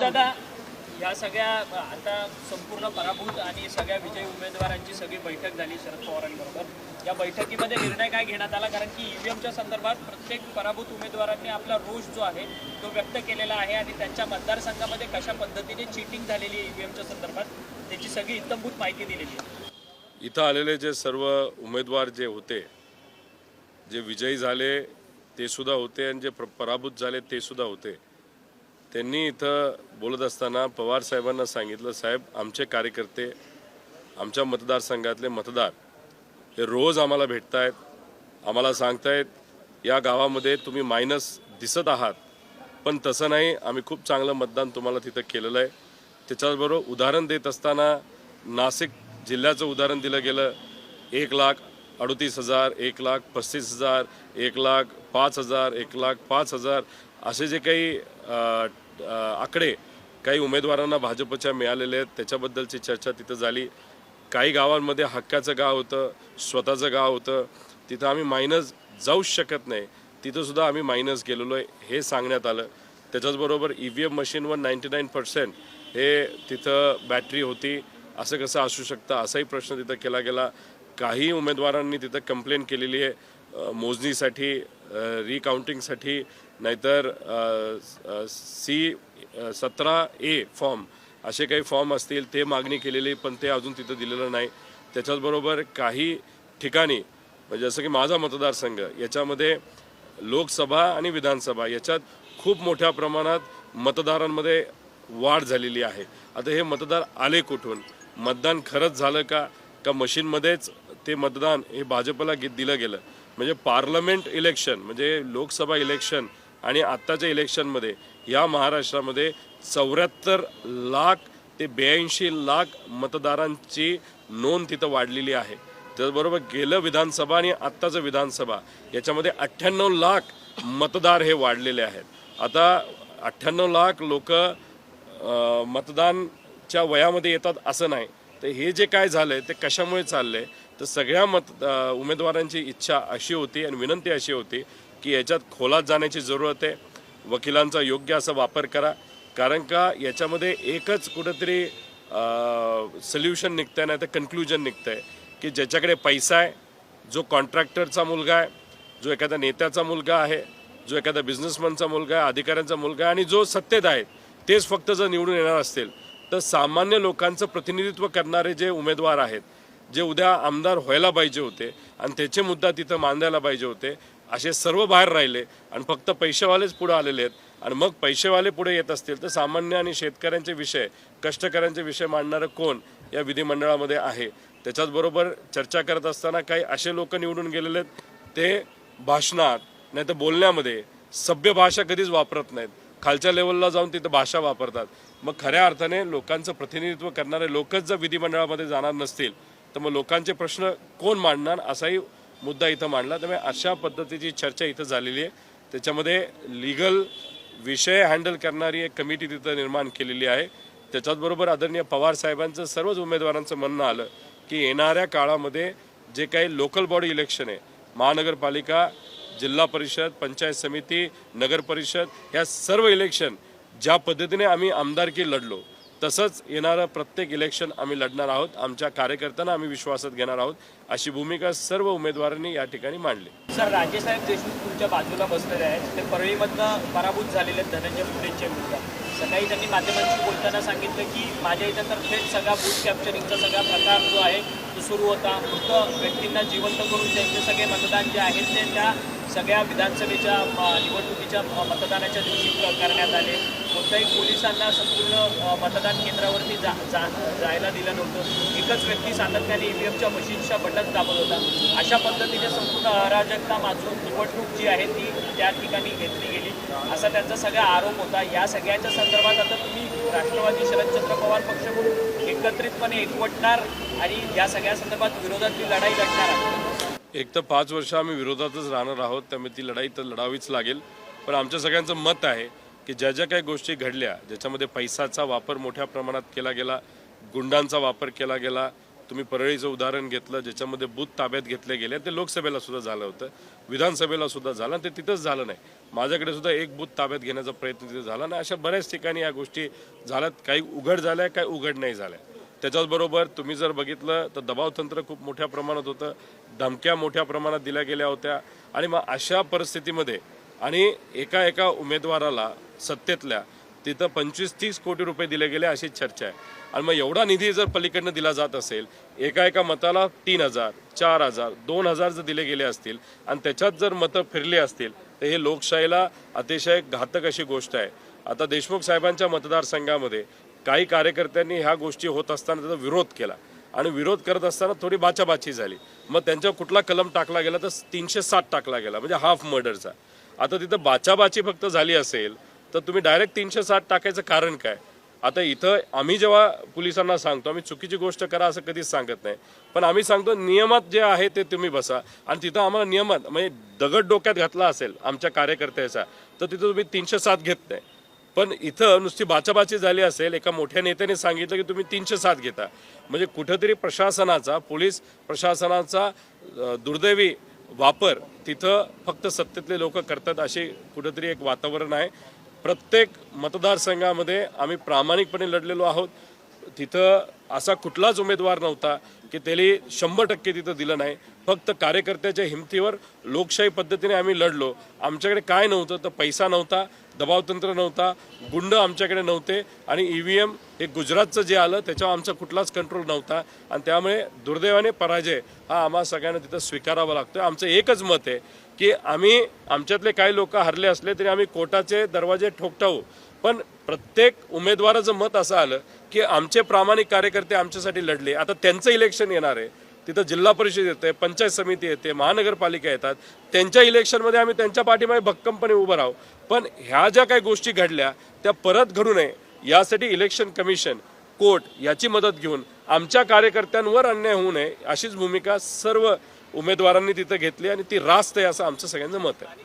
दादा या सगळ्या आता संपूर्ण पराभूत आणि सगळ्या विजयी उमेदवारांची सगळी बैठक झाली शरद पवारांबरोबर. या बैठकीमध्ये निर्णय काय घेण्यात आला? कारण की ईव्हीएमच्या संदर्भात प्रत्येक पराभूत उमेदवारांनी आपला रोष जो आहे तो व्यक्त केलेला आहे आणि त्यांच्या मतदारसंघामध्ये कशा पद्धतीने चिटिंग झालेली आहे ईव्हीएमच्या संदर्भात त्याची सगळी इत्तमभूत माहिती दिलेली आहे. इथं आलेले जे सर्व उमेदवार जे होते जे विजयी झाले ते सुद्धा होते आणि जे पराभूत झाले ते सुद्धा होते. त्यांनी इथं बोलत असताना पवार साहेबांना सांगितलं साहेब आमचे कार्यकर्ते आमच्या मतदारसंघातले मतदार हे रोज आम्हाला भेटतायत. आम्हाला सांगतायत या गावामध्ये तुम्ही मायनस दिसत आहात. पण तसं नाही आम्ही खूप चांगलं मतदान तुम्हाला तिथं केलेलं आहे. त्याच्याचबरोबर उदाहरण देत असताना नाशिक जिल्ह्याचं उदाहरण दिलं गेलं. एक लाख अडतीस हजार एक लाख पस्तीस हजार एक लाख पाच हजार एक लाख पाच हजार असे जे काही आकडे काही उमेदवारांना भाजपच्या मिळालेले आहेत त्याच्याबद्दलची चर्चा तिथं झाली. काही गावांमध्ये हक्काचं गाव होतं स्वतःचं गाव होतं. तिथं आम्ही मायनस जाऊच शकत नाही. तिथंसुद्धा आम्ही मायनस गेलेलो आहे हे सांगण्यात आलं. त्याच्याचबरोबर ई व्ही एम मशीनवर नाईंटी नाईन पर्सेंट हे तिथं बॅटरी होती. असं कसं असू शकतं? असाही प्रश्न तिथं केला गेला. काही उमेदवारांनी तिथं कंप्लेंट केलेली आहे. मोजणीसाठी रिकाउंटिंगसाठी नाहीतर सी सतरा ए फॉर्म असे काही फॉर्म असतील ते मागणी केलेली पण ते अजून तिथं दिलेलं नाही. त्याच्याचबरोबर काही ठिकाणी म्हणजे जसं की माझा मतदारसंघ याच्यामध्ये लोकसभा आणि विधानसभा याच्यात खूप मोठ्या प्रमाणात मतदारांमध्ये वाढ झालेली आहे. आता हे मतदार आले कुठून? मतदान खरंच झालं का? का मशीनमध्येच ते मतदान हे भाजपला गे- दिलं गेलं? म्हणजे पार्लमेंट इलेक्शन म्हणजे लोकसभा इलेक्शन आणि आत्ताच्या इलेक्शनमध्ये या महाराष्ट्रामध्ये चौऱ्याहत्तर लाख ते ब्याऐंशी लाख मतदारांची नोंद तिथं वाढलेली आहे. त्याचबरोबर गेलं विधानसभा आणि आत्ताचं विधानसभा याच्यामध्ये अठ्ठ्याण्णव लाख मतदार हे वाढलेले आहेत. आता अठ्ठ्याण्णव लाख लोक मतदानच्या वयामध्ये येतात असं नाही. तर हे जे काय झालं आहे ते कशामुळे चाललं आहे तर सगळ्या मत उमेदवारांची इच्छा अशी होती आणि विनंती अशी होती की याच्यात खोलात जाण्याची जरूरत आहे. वकिलांचा योग्य असा वापर करा. कारण का याच्यामध्ये एकच कुठंतरी सोल्युशन निघतंय नाही तर कन्क्लुजन निघतंय. की ज्याच्याकडे पैसा आहे जो कॉन्ट्रॅक्टरचा मुलगा आहे जो एखाद्या नेत्याचा मुलगा आहे जो एखाद्या बिझनेसमॅनचा मुलगा आहे अधिकाऱ्यांचा मुलगा आहे आणि जो सत्तेत आहेत तेच फक्त जर निवडून येणार असतील तर सामान्य लोकांचं प्रतिनिधित्व करणारे जे उमेदवार आहेत जे उद्या आमदार व्हायला पाहिजे होते आणि त्याचे मुद्दा तिथं मांडायला पाहिजे होते असे सर्व बाहेर राहिले आणि फक्त पैसेवालेच पुढे आलेले आहेत. आणि मग पैसेवाले पुढे येत असतील तर सामान्य आणि शेतकऱ्यांचे विषय कष्टकऱ्यांचे विषय मांडणारं कोण या विधिमंडळामध्ये आहे? त्याच्याचबरोबर चर्चा करत असताना काही असे लोक निवडून गेलेले आहेत ते भाषणात नाही तर बोलण्यामध्ये सभ्य भाषा कधीच वापरत नाहीत. खालच्या लेवलला जाऊन तिथं भाषा वापरतात. मग खऱ्या अर्थाने लोकांचं प्रतिनिधित्व करणारे लोकच जर विधिमंडळामध्ये जाणार नसतील तर मग लोकांचे प्रश्न कोण मांडणार असाही मुद्दा इथं मांडला. त्यामुळे अशा पद्धतीची चर्चा इथं झालेली आहे. त्याच्यामध्ये लिगल विषय हँडल करणारी एक कमिटी तिथं निर्माण केलेली आहे. त्याच्याचबरोबर आदरणीय पवार साहेबांचं सर्वच उमेदवारांचं म्हणणं आलं की येणाऱ्या काळामध्ये जे काही लोकल बॉडी इलेक्शन आहे महानगरपालिका जिल्हा परिषद पंचायत समिती नगर परिषद ह्या सर्व इलेक्शन ज्या पद्धतीने आम्ही आमदारकी लढलो तसंच येणारं प्रत्येक इलेक्शन आम्ही लढणार आहोत. आमच्या कार्यकर्त्यांना आम्ही विश्वासात घेणार आहोत. अशी भूमिका सर्व उमेदवारांनी या ठिकाणी मांडली. सर राजेसाहेब देशमुख तुमच्या बाजूला बसलेले आहेत. ते परळीमधनं पराभूत झालेले आहेत धनंजय मुंडेंचे मुलगा. सकाळी त्यांनी माध्यमांशी बोलताना सांगितलं की माझ्या इथं तर थेट सगळा बूथ कॅप्चरिंगचा सगळा प्रकार जो आहे तो सुरू होता. मृत व्यक्तींना जिवंत करून त्यांचे सगळे मतदान जे आहेत ते त्या सगळ्या विधानसभेच्या निवडणुकीच्या मतदानाच्या दिवशी करण्यात आले. कोणत्याही पोलिसांना संपूर्ण मतदान केंद्रावरती जा जा जायला दिलं नव्हतं. एकच व्यक्ती सातत्याने ई ईव्हीएमच्या मशीनच्या बटन दाबत होता. अशा पद्धतीने संपूर्ण अराजकता माजून निवडणूक जी आहे ती त्या ठिकाणी घेतली गेली. असा त्यांचा सगळा आरोप होता. या सगळ्याच्या संदर्भात आता तुम्ही राष्ट्रवादी शरदचंद्र पवार पक्ष म्हणून एकत्रितपणे एकवटणार आणि या सगळ्या संदर्भात विरोधातली लढाई लढणार एक तर पाच वर्ष आम्ही विरोधातच राहणार आहोत. त्यामुळे ती लढाई तर लढावीच लागेल. पण आमच्या सगळ्यांचं मत आहे की ज्या ज्या काही गोष्टी घडल्या ज्याच्यामध्ये पैसाचा वापर मोठ्या प्रमाणात केला गेला गुंडांचा वापर केला गेला तुम्ही परळीचं उदाहरण घेतलं ज्याच्यामध्ये बूथ ताब्यात घेतले गेले ते लोकसभेला सुद्धा झालं होतं विधानसभेला सुद्धा झालं आणि ते तिथंच झालं नाही. माझ्याकडे सुद्धा एक बूथ ताब्यात घेण्याचा प्रयत्न तिथे झाला नाही अशा बऱ्याच ठिकाणी या गोष्टी झाल्यात. काही उघड झाल्या काही उघड नाही झाल्या. त्याच्याचबरोबर तुम्ही जर बघितलं तर दबाव तंत्र खूप मोठ्या प्रमाणात होतं धमक्या मोठ्या प्रमाणात दिल्या गेल्या होत्या आणि मग अशा परिस्थितीमध्ये आणि एका एका उमेदवाराला सत्तेतल्या तिथं पंचवीस तीस कोटी रुपये दिले गेले अशी चर्चा आहे. आणि मग एवढा निधी जर पलीकडनं दिला जात असेल एका एका मताला तीन हजार चार हजार दोन हजार जर दिले गेले असतील आणि त्याच्यात जर मतं फिरली असतील तर हे लोकशाहीला अतिशय घातक अशी गोष्ट आहे. आता देशमुख साहेबांच्या मतदारसंघामध्ये काही कार्यकर्त्यांनी ह्या गोष्टी होत असताना त्याचा विरोध केला. आणि विरोध करत असताना थोडी बाचाबाची झाली. मग त्यांच्यावर कुठला कलम टाकला गेला तर तीनशे सात टाकला गेला म्हणजे हाफ मर्डरचा. आता तिथं बाचाबाची फक्त झाली असेल तर तुम्ही डायरेक्ट तीनशे साठ टाकायचं कारण काय? आता इथं आम्ही जेव्हा पोलिसांना सांगतो आम्ही चुकीची गोष्ट करा असं कधीच सांगत नाही. पण आम्ही सांगतो नियमात जे आहे ते तुम्ही बसा. आणि तिथं आम्हाला नियमात म्हणजे दगड डोक्यात घातला असेल आमच्या कार्यकर्त्याचा तर तिथं तुम्ही तीनशे सात घेत नाही. पण इथं नुसती बाचाबाची झाली असेल एका मोठ्या नेत्याने सांगितलं की तुम्ही तीनशे सात घेता. म्हणजे कुठंतरी प्रशासनाचा पोलीस प्रशासनाचा दुर्दैवी वापर तिथं फक्त सत्तेतले लोक करतात असे कुठंतरी एक वातावरण आहे. प्रत्येक मतदारसंघामध्ये आम्ही प्रामाणिकपणे लढलेलो आहोत. तिथं असा कुठलाच उमेदवार नव्हता की त्याला शंभर टक्के तिथं दिलं नाही. फक्त कार्यकर्त्याच्या हिमतीवर लोकशाही पद्धतीने आम्ही लढलो. आमच्याकडे काय नव्हतं तर पैसा नव्हता. दबावतंत्र नव्हता गुंड आमच्याकडे नव्हते आणि ई व्ही एम हे गुजरातचं जे आलं त्याच्यावर आमचा कुठलाच कंट्रोल नव्हता आणि त्यामुळे दुर्दैवाने पराजय हा आम्हा सगळ्यांना तिथं स्वीकारावा लागतो आमचं एकच मत आहे की आम्ही आमच्यातले काही लोक हरले असले तरी आम्ही कोर्टाचे दरवाजे ठोकटावू. पण प्रत्येक उमेदवाराचं मत असं आलं की आमचे प्रामाणिक कार्यकर्ते आमच्यासाठी लढले. आता त्यांचं इलेक्शन येणार आहे. तिथं जिल्हा परिषद येते पंचायत समिती येते महानगरपालिका येतात. त्यांच्या इलेक्शनमध्ये आम्ही त्यांच्या पाठीमागे भक्कमपणे उभं राहू. पण ह्या ज्या काही गोष्टी घडल्या त्या परत घडू नये. यासाठी इलेक्शन कमिशन कोर्ट याची मदत घेऊन आमच्या कार्यकर्त्यांवर अन्याय होऊ नये अशीच भूमिका सर्व उमेदवारांनी तिथं घेतली आणि ती रास्त आहे असं आमचं सगळ्यांचं मत आहे.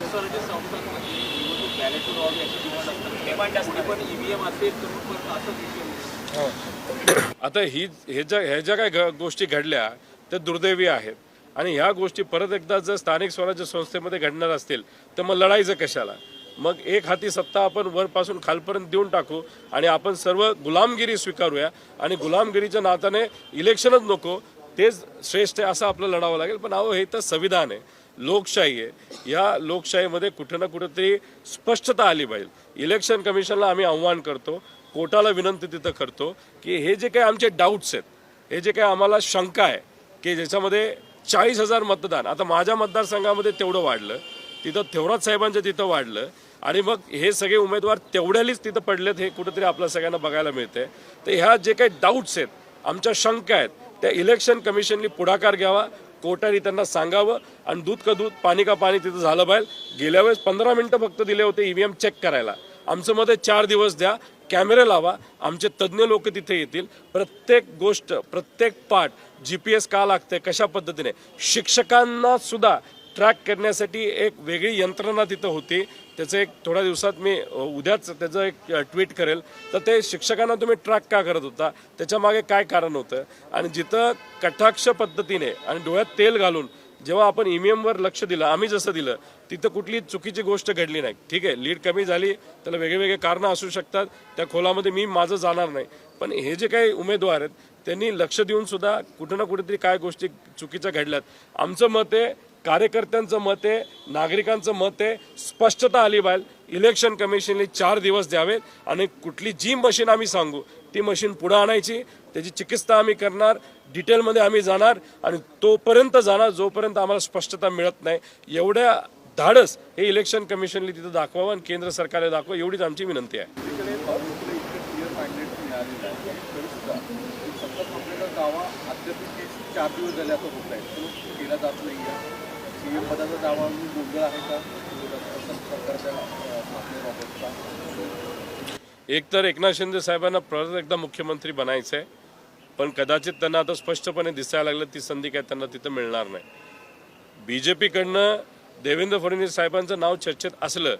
issue. आता ही हे ज्या ह्या ज्या काय घ- गोष्टी घडल्या ते दुर्दैवी आहेत. आणि ह्या गोष्टी परत एकदा जर स्थानिक स्वराज्य संस्थेमध्ये घडणार असतील तर मग लढायचं कशाला? मग एक हाती सत्ता आपण वरपासून खालपर्यंत देऊन टाकू आणि आपण सर्व गुलामगिरी स्वीकारूया. आणि गुलामगिरीच्या नात्याने इलेक्शनच नको तेच श्रेष्ठ आहे असं आपलं लढावं लागेल. पण अहो हे तर संविधान आहे. लोकशाही आहे. या लोकशाहीमध्ये कुठं ना कुठंतरी स्पष्टता आली पाहिजे. इलेक्शन कमिशनला आम्ही आव्हान करतो कोर्टाला विनंती तिथं करतो की हे जे काही आमचे डाऊट्स आहेत हे जे काही आम्हाला शंका आहे की ज्याच्यामध्ये चाळीस हजार मतदान. आता माझ्या मतदारसंघामध्ये तेवढं वाढलं. तिथं थेवराज साहेबांच्या तिथं वाढलं. आणि मग हे सगळे उमेदवार तेवढ्यालीच तिथं पडलेत हे कुठेतरी आपल्या सगळ्यांना बघायला मिळते तर ह्या जे काही डाऊट्स आहेत आमच्या शंका आहेत त्या इलेक्शन कमिशननी पुढाकार घ्यावा कोर्टाने त्यांना सांगावं आणि दूध का दूध पाणी का पाणी तिथं झालं बाहेर गेल्या वेळेस पंधरा मिनटं फक्त दिले होते ईव्हीएम चेक करायला. आमचं मध्ये चार दिवस द्या कॅमेरे लावा आमचे तज्ज्ञ लोक तिथे येतील. प्रत्येक गोष्ट प्रत्येक पाठ जी पी एस का लागते कशा पद्धतीने? शिक्षकांना सुद्धा ट्रॅक करण्यासाठी एक वेगळी यंत्रणा तिथं होती. त्याचं एक थोड्या दिवसात मी उद्याच त्याचं एक ट्विट करेल. तर ते शिक्षकांना तुम्ही ट्रॅक का करत होता? त्याच्यामागे काय कारण होतं? आणि जिथं कटाक्ष पद्धतीने आणि डोळ्यात तेल घालून जेव्हा आपण EVM वर लक्ष दिलं आम्ही जसं दिलं तिथं कुठली चुकीची गोष्ट घडली नाही. ठीक आहे लीड कमी झाली त्याला वेगळे वेगळे कारणं असू शकतात त्या खोलामध्ये मी माझं जाणार नाही. पण हे जे काही उमेदवार आहेत त्यांनी लक्ष देऊन सुद्धा कुठं ना कुठेतरी काय गोष्टी चुकीच्या घडल्यात. आमचं मत आहे कार्यकर्त्यांचं मत आहे नागरिकांचं मत आहे स्पष्टता आली पाहिजे. इलेक्शन कमिशनने चार दिवस द्यावेत आणि कुठली जी मशीन आम्ही सांगू. ती मशीन पुढं आणायची. त्याची चिकित्सा आम्ही करणार डिटेलमध्ये आम्ही जाणार आणि तोपर्यंत जाणार जोपर्यंत आम्हाला स्पष्टता मिळत नाही. एवढ्या धाडस हे इलेक्शन कमिशनने तिथं दाखवावं आणि केंद्र सरकारला दाखवा एवढीच आमची विनंती आहे. दावा आहे गोंधळ आहे का? एक तर एकनाथ शिंदे साहेबांना परत एकदा मुख्यमंत्री बनायचं आहे पण कदाचित त्यांना आता स्पष्टपणे दिसायला लागलं ती संधी काय त्यांना तिथं मिळणार नाही. बी जे पीकडनं देवेंद्र फडणवीस साहेबांचं नाव चर्चेत असलं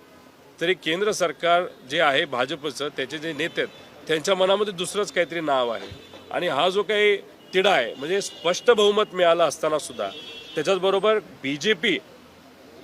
तरी केंद्र सरकार जे आहे भाजपचं त्याचे जे नेते आहेत त्यांच्या मनामध्ये दुसरंच काहीतरी नाव आहे. आणि हा जो काही तिढा आहे म्हणजे स्पष्ट बहुमत मिळालं असताना सुद्धा त्याच्याचबरोबर बी जे पी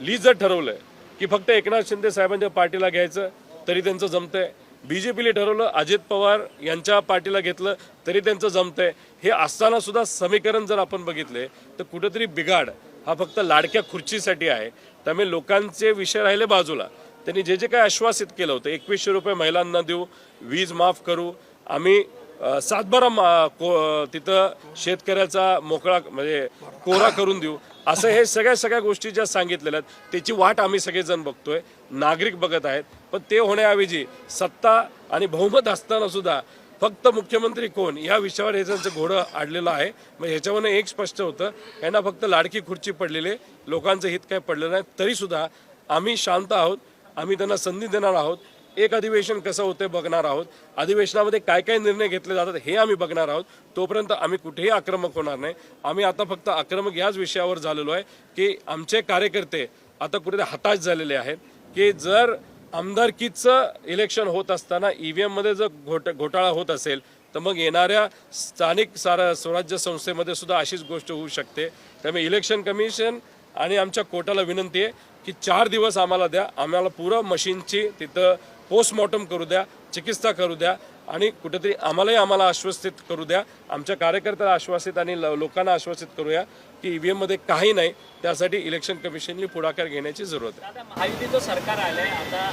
ली जर ठरवलं की फक्त एकनाथ शिंदे साहेबांच्या पार्टीला घ्यायचं तरी त्यांचं जमतंय. बी जे पीने ठरवलं अजित पवार यांच्या पार्टीला घेतलं तरी त्यांचं जमतंय. हे असताना सुद्धा समीकरण जर आपण बघितले तर कुठंतरी बिघाड हा फक्त लाडक्या खुर्चीसाठी आहे. त्यामुळे लोकांचे विषय राहिले बाजूला. त्यांनी जे जे काही आश्वासित केलं होतं एकवीसशे रुपये महिलांना देऊ वीज माफ करू आम्ही सातबारा मा- को- तिथं शेतकऱ्याचा मोकळा म्हणजे कोरा करून देऊ. असं हे सगळ्या सगळ्या गोष्टी ज्या सांगितलेल्या आहेत त्याची वाट आम्ही सगळेजण बघतोय. नागरिक बघत आहेत. पण ते होण्याऐवजी सत्ता आणि बहुमत असताना सुद्धा फक्त मुख्यमंत्री कोण या विषयावर ह्याचं घोडं आडलेलं आहे. मग ह्याच्यावरनं एक स्पष्ट होतं यांना फक्त लाडकी खुर्ची पडलेली आहे. लोकांचं हित काय पडलेलं नाही. तरीसुद्धा आम्ही शांत आहोत. आम्ही त्यांना संधी देणार आहोत. एक अधिवेशन कसं होते बघणार आहोत. अधिवेशनामध्ये काय काय निर्णय घेतले जातात हे आम्ही बघणार आहोत. तोपर्यंत आम्ही कुठेही आक्रमक होणार नाही. आम्ही आता फक्त आक्रमक याच विषयावर झालेलो आहे की आमचे कार्यकर्ते आता कुठे हताश झालेले आहेत की जर आमदारकीचं इलेक्शन होत असताना ईव्हीएम एममध्ये जर घोट घोटाळा होत असेल तर मग येणाऱ्या स्थानिक सारा स्वराज्य संस्थेमध्ये सुद्धा अशीच गोष्ट होऊ शकते. त्यामुळे इलेक्शन कमिशन आणि आमच्या कोर्टाला विनंती आहे की चार दिवस आम्हाला द्या. आम्हाला पुरं मशीनची तिथं पोस्टमॉर्टम करू द्या चिकित्सा करू द्या आणि कुठेतरी आम्हालाही आम्हाला आश्वस्तित करू द्या. आमच्या कार्यकर्त्याला आश्वासित आणि ल- लोकांना आश्वासित करूया की ईव्हीएममध्ये काही नाही. त्यासाठी इलेक्शन कमिशनने पुढाकार घेण्याची जरूरत आहे. आता महायुतीचं सरकार आलंय. आता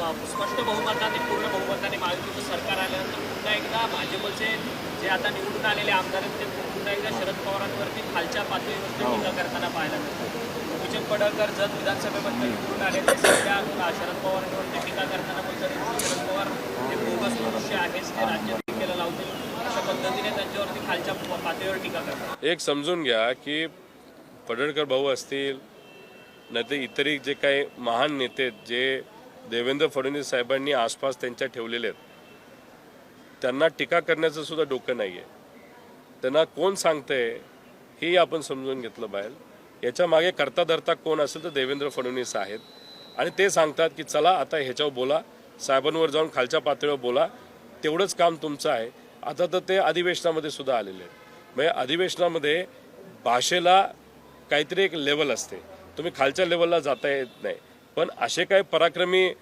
अ, स्पष्ट बहुमताने पूर्ण बहुमताने महायुतीचं सरकार आल्यानंतर पुन्हा एकदा भाजपचे जे आता निवडून आलेले आमदार आहेत ते पुन्हा एकदा शरद पवारांवरती खालच्या पातळीवरती टीका करताना पाहायला मिळतात. सचिन पडळकर जत विधानसभेमध्ये निवडून आले ते सध्या शरद पवारांवर टीका करताना बोलतात. शरद पवार हे बोगस मनुष्य आहेच ते राज्य केलं लावतील. अशा पद्धतीने त्यांच्यावरती खालच्या पातळीवर टीका करतात. एक समजून घ्या की पडळकर भाऊ असतील नाही तर इतरही जे काही महान नेते आहेत, जे देवेंद्र फडणवीस साहेबांनी आसपास त्यांच्या ठेवलेले आहेत त्यांना टीका करण्याचं सुद्धा डोकं नाही आहे त्यांना कोण सांगतंय हेही आपण समजून घेतलं बाहेर. याच्या मागे करता धरता कोण असेल तर देवेंद्र फडणवीस आहेत. आणि ते सांगतात की चला आता ह्याच्यावर बोला. साहेबांवर जाऊन खालच्या पातळीवर बोला. तेवढंच काम तुमचं आहे. आता तर ते अधिवेशनामध्ये सुद्धा आलेले आहेत. म्हणजे अधिवेशनामध्ये भाषेला काहीतरी एक लेवल असते. तुम्ही खालच्या लेवलला जाता येत नाही. पण असे काही पराक्रमी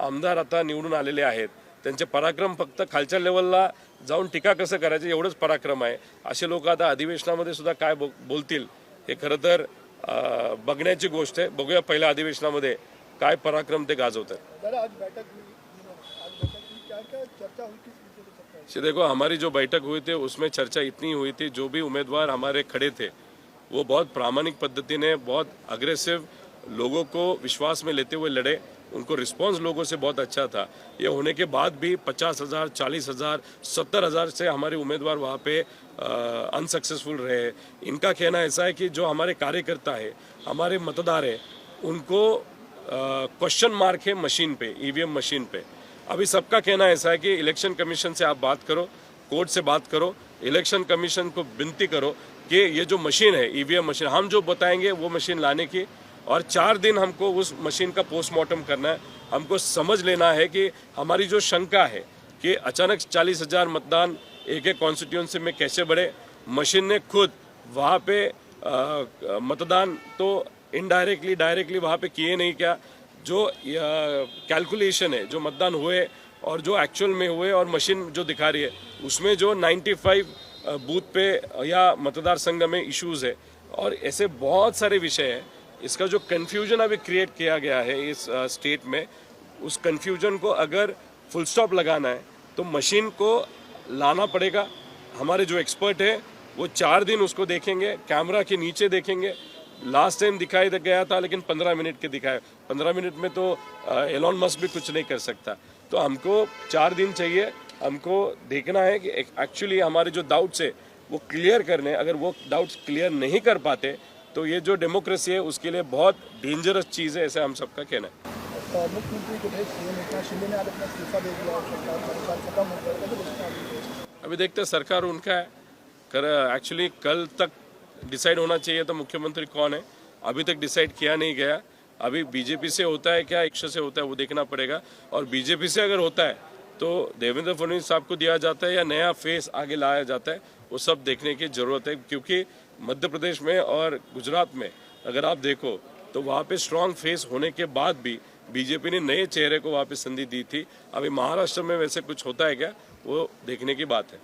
आमदार आता निवडून आलेले आहेत. त्यांचे पराक्रम फक्त खालच्या लेवलला जाऊन टीका कसं करायचं? एवढंच पराक्रम आहे. असे लोक आता अधिवेशनामध्ये सुद्धा काय बो- बोलतील? हे खरं तर बघण्याची गोष्ट आहे. बघूया पहिल्या अधिवेशनामध्ये काय पराक्रम ते जी देखो हमारी जो बैठक हुई थी उसमें चर्चा इतनी हुई थी जो भी उम्मीदवार हमारे खड़े थे वो बहुत प्रामाणिक पद्धति ने बहुत अग्रेसिव लोगों को विश्वास में लेते हुए लड़े। उनको रिस्पांस लोगों से बहुत अच्छा था। ये होने के बाद भी पचास हज़ार, चालीस हज़ार, सत्तर हज़ार से हमारे उम्मीदवार वहाँ पे अनसक्सेसफुल रहे। इनका कहना ऐसा है कि जो हमारे कार्यकर्ता है, हमारे मतदार है, उनको क्वेश्चन मार्क है मशीन पे ईवीएम मशीन पे। अभी सबका कहना ऐसा है कि इलेक्शन कमीशन से आप बात करो कोर्ट से बात करो इलेक्शन कमीशन को विनती करो कि ये जो मशीन है ईवीएम मशीन हम जो बताएँगे वो मशीन लाने की और चार दिन हमको उस मशीन का पोस्टमार्टम करना है। हमको समझ लेना है कि हमारी जो शंका है कि अचानक चालीस हज़ार मतदान एक एक कॉन्स्टिट्यूंसी में कैसे बढ़े मशीन ने खुद वहाँ पे अ, मतदान तो इनडायरेक्टली डायरेक्टली वहाँ पे किए नहीं क्या। जो कैलकुलेशन है जो मतदान हुए और जो एक्चुअल में हुए और मशीन जो दिखा रही है उसमें जो 95 अ, बूथ पे या मतदार संघ में इश्यूज़ है। और ऐसे बहुत सारे विषय हैं इसका जो कन्फ्यूज़न अभी क्रिएट किया गया है इस स्टेट में, उस कन्फ्यूज़न को अगर फुल स्टॉप लगाना है तो मशीन को लाना पड़ेगा। हमारे जो एक्सपर्ट है, वो चार दिन उसको देखेंगे कैमरा के नीचे देखेंगे। लास्ट टाइम दिखाई गया था, लेकिन पंद्रह मिनट के दिखाए पंद्रह मिनट में तो एलॉन मस्क भी कुछ नहीं कर सकता। तो हमको चार दिन चाहिए, हमको देखना है कि एक्चुअली हमारे जो डाउट्स है, वो क्लियर करने, अगर वो डाउट्स क्लियर नहीं कर पाते तो ये जो डेमोक्रेसी है उसके लिए बहुत डेंजरस चीज़ है ऐसे हम सबका कहना है। केस? अभी देखते हैं सरकार उनका है। कर एक्चुअली कल तक डिसाइड होना चाहिए था मुख्यमंत्री कौन है? अभी तक डिसाइड किया नहीं गया। अभी बीजेपी से होता है क्या? इक्ष से होता है वो देखना पड़ेगा। और बीजेपी से अगर होता है तो देवेंद्र फडणवीस साहब को दिया जाता है या नया फेस आगे लाया जाता है वो सब देखने की ज़रूरत है। क्योंकि मध्य प्रदेश में और गुजरात में, अगर आप देखो तो वहाँ पे स्ट्रांग फेस होने के बाद भी बीजेपी ने नए चेहरे को वापस संधि दी थी। अभी महाराष्ट्र में वैसे कुछ होता है क्या, वो देखने की बात है।